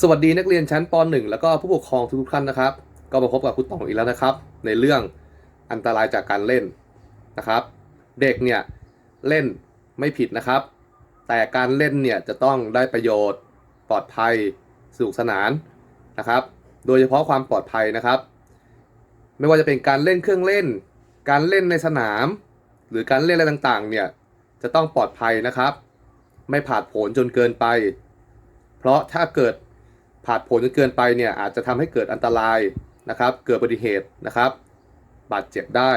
สวัสดีนักเรียนชั้นป .1 แล้วก็ผู้ปกครองทุกท่านนะครับ ก็มาพบกับครูต่องอีกแล้วนะครับ ในเรื่องอันตรายจากการเล่นนะครับ เด็กเนี่ยเล่นไม่ผิดนะครับ แต่การเล่นเนี่ยจะต้องได้ประโยชน์ปลอดภัยสนุกสนานนะครับ โดยเฉพาะความปลอดภัยนะครับ ไม่ว่าจะเป็นการเล่นเครื่องเล่น การเล่นในสนาม หรือการเล่นอะไรต่างๆเนี่ยจะต้องปลอดภัยนะครับ ไม่ผาดโผนจนเกินไป เพราะถ้าเกิด ผาดโผนจนเกินไปเนี่ยอาจจะทำให้เกิดอันตรายนะครับ เกิดอุบัติเหตุนะครับ บาดเจ็บได้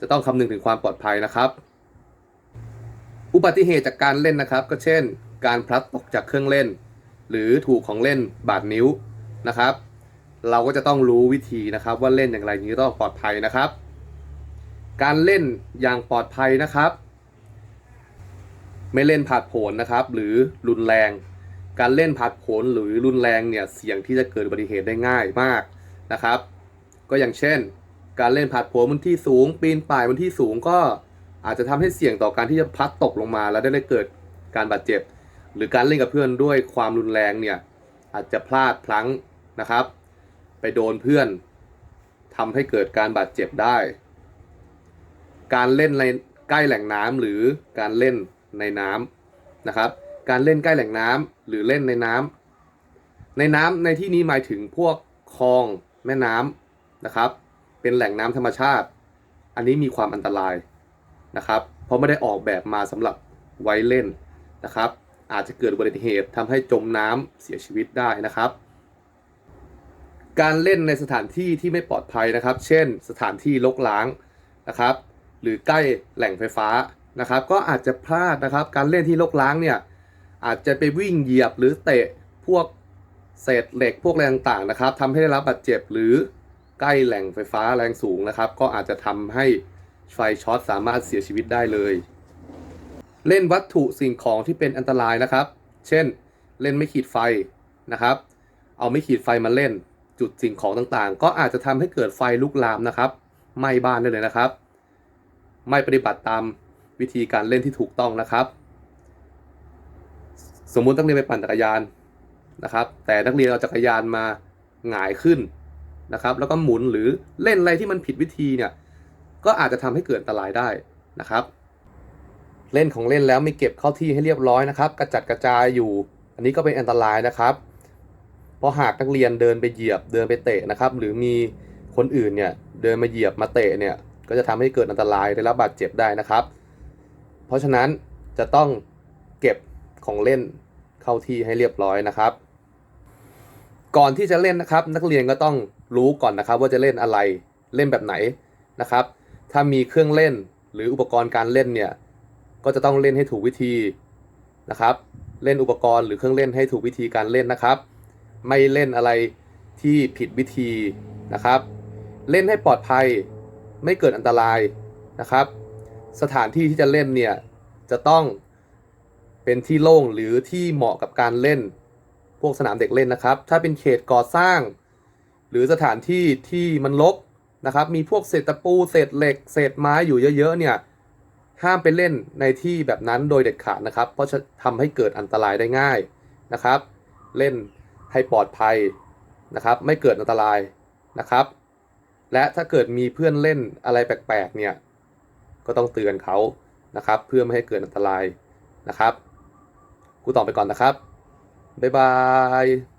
จะต้องคำนึงถึงความปลอดภัยนะครับ อุบัติเหตุจากการเล่นนะครับ ก็เช่น การพลัดตกจากเครื่องเล่น หรือถูกของเล่นบาดนิ้วนะครับ เราก็จะต้องรู้วิธีนะครับ ว่าเล่นอย่างไรนี้ต้องปลอดภัยนะครับ การเล่นอย่างปลอดภัยนะครับ ไม่เล่นผาดโผนนะครับ หรือรุนแรง การเล่นผาดโผนหรือรุนแรงเนี่ยเสี่ยงที่จะเกิดอุบัติเหตุได้ง่ายมากนะครับ ก็อย่างเช่น การเล่นผาดโผนบนที่สูง ปีนป่ายบนที่สูงก็อาจจะทำให้เสี่ยงต่อการที่จะพัดตกลงมา แล้วได้เกิดการบาดเจ็บ หรือการเล่นกับเพื่อนด้วยความรุนแรงเนี่ยอาจจะพลาดพลั้งนะครับ ไปโดนเพื่อนทำให้เกิดการบาดเจ็บได้ การเล่นในใกล้แหล่งน้ำหรือการเล่นในน้ำนะครับ การเล่นใกล้แหล่งน้ำหรือเล่นในน้ำในน้ำในที่นี้หมายถึงพวกคลองแม่น้ำนะครับ เป็นแหล่งน้ำธรรมชาติ อันนี้มีความอันตรายนะครับ เพราะไม่ได้ออกแบบมาสำหรับไว้เล่นนะครับ อาจจะเกิดอุบัติเหตุทำให้จมน้ำเสียชีวิตได้นะครับ การเล่นในสถานที่ที่ไม่ปลอดภัยนะครับ เช่น สถานที่รกร้างนะครับ หรือใกล้แหล่งไฟฟ้านะครับ ก็อาจจะพลาดนะครับ การเล่นที่รกร้างเนี่ย อาจจะไปวิ่งเหยียบหรือเตะพวกเศษเหล็กพวกแรงต่างๆนะครับทำให้ได้รับบาดเจ็บหรือใกล้แหล่งไฟฟ้าแรงสูงนะครับ ก็อาจจะทำให้ไฟช็อตสามารถเสียชีวิตได้เลย เล่นวัตถุสิ่งของที่เป็นอันตรายนะครับ เช่น เล่นไม่ขีดไฟนะครับ เอาไม่ขีดไฟมาเล่น จุดสิ่งของต่างๆ ก็อาจจะทำให้เกิดไฟลุกลามนะครับไหม้บ้านได้เลยนะครับ ไม่ปฏิบัติตามวิธีการเล่นที่ถูกต้องนะครับ สมมุตินักเรียนไปปั่นจักรยานนะครับ แต่นักเรียนเอาจักรยานมาหงายขึ้นนะครับ แล้วก็หมุนหรือเล่นอะไรที่มันผิดวิธีเนี่ยก็อาจจะทำให้เกิดอันตรายได้นะครับ เล่นของเล่นแล้วไม่เก็บเข้าที่ให้เรียบร้อยนะครับ กระจัดกระจายอยู่ อันนี้ก็เป็นอันตรายนะครับ เพราะหากนักเรียนเดินไปเหยียบเดินไปเตะนะครับ หรือมีคนอื่นเนี่ยเดินมาเหยียบมาเตะเนี่ยก็จะทำให้เกิดอันตรายได้รับบาดเจ็บได้นะครับ เพราะฉะนั้นจะต้องเก็บ ของเล่นเข้าที่ให้เรียบร้อยนะครับ ก่อนที่จะเล่นนะครับ นักเรียนก็ต้องรู้ก่อนนะครับ ว่าจะเล่นอะไรเล่นแบบไหนนะครับ ถ้ามีเครื่องเล่นหรืออุปกรณ์การเล่นเนี่ยก็จะต้องเล่นให้ถูกวิธีนะครับ เล่นอุปกรณ์หรือเครื่องเล่นให้ถูกวิธีการเล่นนะครับ ไม่เล่นอะไรที่ผิดวิธีนะครับ เล่นให้ปลอดภัยไม่เกิดอันตรายนะครับ สถานที่ที่จะเล่นเนี่ยจะต้อง เป็นที่โล่งหรือที่เหมาะกับการเล่น พวกสนามเด็กเล่นนะครับ ถ้าเป็นเขตก่อสร้าง หรือสถานที่ที่มันรกนะครับ มีพวกเศษตะปูเศษเหล็ก เศษไม้อยู่เยอะๆเนี่ยห้ามไปเล่นในที่แบบนั้นโดยเด็ดขาดนะครับ เพราะจะทำให้เกิดอันตรายได้ง่ายนะครับ เล่นให้ปลอดภัยนะครับ ไม่เกิดอันตรายนะครับ และถ้าเกิดมีเพื่อนเล่นอะไรแปลกๆเนี่ยก็ต้องเตือนเขานะครับ เพื่อไม่ให้เกิดอันตรายนะครับ กูต่อไปก่อนนะครับ บ๊ายบาย